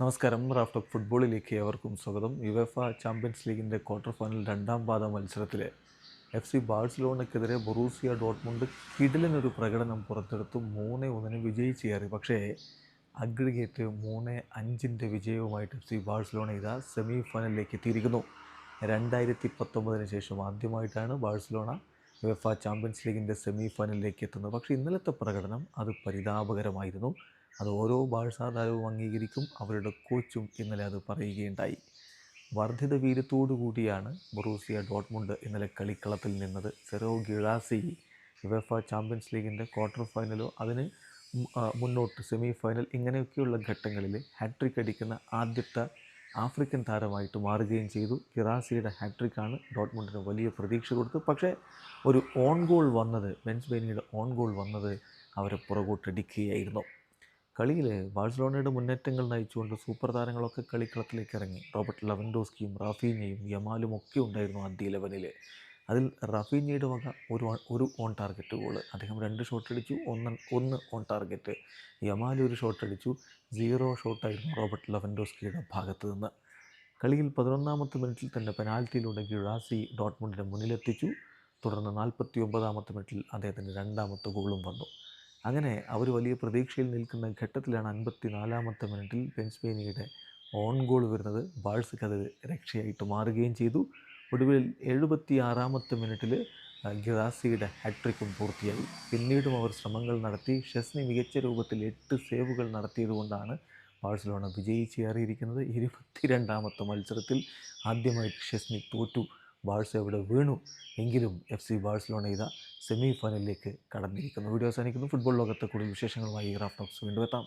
നമസ്കാരം. Raft of ഫുട്ബോളിലേക്ക് ഏവർക്കും സ്വാഗതം. യുവഫ ചാമ്പ്യൻസ് ലീഗിന്റെ ക്വാർട്ടർ ഫൈനൽ രണ്ടാം പാദ മത്സരത്തിൽ എഫ് സി ബാഴ്സലോണയ്ക്കെതിരെ ബൊറൂസിയ ഡോട്ട്മുണ്ട് കിടിലിനൊരു പ്രകടനം പുറത്തെടുത്തു. മൂന്ന് ഒന്നിന് വിജയിച്ച് കയറി പക്ഷേ അഗ്രിഗേറ്റ് മൂന്ന് അഞ്ചിന്റെ വിജയവുമായിട്ട് എഫ് സി ബാഴ്സലോണ ഇതാ സെമി ഫൈനലിലേക്ക് എത്തിയിരിക്കുന്നു. രണ്ടായിരത്തി പത്തൊമ്പതിന് ശേഷം ആദ്യമായിട്ടാണ് ബാഴ്സലോണ യുവഫ ചാമ്പ്യൻസ് ലീഗിന്റെ സെമി ഫൈനലിലേക്ക് എത്തുന്നത്. പക്ഷേ ഇന്നലത്തെ പ്രകടനം അത് പരിതാപകരമായിരുന്നു. അത് ഓരോ ഭാഷാതാരവും താരവും അംഗീകരിക്കും അവരുടെ കോച്ചും ഇന്നലെ അത് പറയുകയുണ്ടായി. വർദ്ധിത വീര്യത്തോടു കൂടിയാണ് ബൊറൂസിയ ഡോട്ട്മുണ്ട് ഇന്നലെ കളിക്കളത്തിൽ നിന്നത്. സെറോ ഗിഴാസി യുവഫ ചാമ്പ്യൻസ് ലീഗിന്റെ ക്വാർട്ടർ ഫൈനലോ അതിന് മുന്നോട്ട് സെമി ഫൈനൽ ഇങ്ങനെയൊക്കെയുള്ള ഘട്ടങ്ങളിൽ ഹാട്രിക് അടിക്കുന്ന ആദ്യത്തെ ആഫ്രിക്കൻ താരമായിട്ട് മാറുകയും ചെയ്തു. ഗിറാസിയുടെ ഹാട്രിക്കാണ് ഡോട്ട്മുണ്ടിന് വലിയ പ്രതീക്ഷ കൊടുത്തു പക്ഷേ ഒരു ഓൺ ഗോൾ വന്നത് ബെൻസ് ബെനിയുടെ ഓൺ ഗോൾ വന്നത് അവരെ പുറകോട്ടടിക്കുകയായിരുന്നു. കളിയിൽ ബാഴ്സലോണയുടെ മുന്നേറ്റങ്ങൾ നയിച്ചുകൊണ്ട് സൂപ്പർ താരങ്ങളൊക്കെ കളിക്കളത്തിലേക്ക് ഇറങ്ങി. റോബർട്ട് ലവൻഡോസ്കിയും റാഫീനയും യമാലും ഒക്കെ ഉണ്ടായിരുന്നു ആദ്യ ഇലവനിൽ അതിൽ റാഫീനയുടെ വക ഒരു ഒരു ഓൺ ടാർഗറ്റ് ഗോൾ അദ്ദേഹം രണ്ട് ഷോട്ട് അടിച്ചു ഒന്ന് ഒന്ന് ഓൺ ടാർഗറ്റ് യമാൽ ഒരു ഷോട്ട് അടിച്ചു സീറോ ഷോട്ടായിരുന്നു റോബർട്ട് ലവൻഡോസ്കിയുടെ ഭാഗത്ത് നിന്ന്. കളിയിൽ പതിനൊന്നാമത്തെ മിനിറ്റിൽ തന്നെ പെനാൽറ്റിയിലൂടെ ഗിഴാസി ഡോട്ട്മുണ്ടിനെ മുന്നിലെത്തിച്ചു. തുടർന്ന് നാൽപ്പത്തി ഒമ്പതാമത്തെ മിനിറ്റിൽ അദ്ദേഹത്തിന്റെ രണ്ടാമത്തെ ഗോളും വന്നു. അങ്ങനെ അവർ വലിയ പ്രതീക്ഷയിൽ നിൽക്കുന്ന ഘട്ടത്തിലാണ് അൻപത്തി നാലാമത്തെ മിനിറ്റിൽ പെൻസ്പേനിയുടെ ഓൺ ഗോൾ വരുന്നത്. ബാഴ്സക്ക് അത് രക്ഷയായിട്ട് മാറുകയും ചെയ്തു. ഒടുവിൽ എഴുപത്തി ആറാമത്തെ മിനിറ്റിൽ ഗിറാസിയുടെ ഹാട്രിക്കും പൂർത്തിയായി. പിന്നീടും അവർ ശ്രമങ്ങൾ നടത്തി. ഷെസ്നി മികച്ച രൂപത്തിൽ എട്ട് സേവുകൾ നടത്തിയതുകൊണ്ടാണ് ബാഴ്സലോണ വിജയിച്ച് കയറിയിരിക്കുന്നത്. ഇരുപത്തിരണ്ടാമത്തെ മത്സരത്തിൽ ആദ്യമായിട്ട് ഷെസ്നി തോറ്റു. ബാഴ്സ ഇവിടെ വീണു? എങ്കിലും എഫ് സി ബാഴ്സലോണ ഇതാ സെമി ഫൈനലിലേക്ക് കടന്നിരിക്കുന്നു. വീഡിയോ അവസാനിക്കുന്നു. ഫുട്ബോൾ ലോകത്തെ കൂടുതൽ വിശേഷങ്ങളുമായി റാഫ്റ്റോക്സ് വീണ്ടും എത്താം.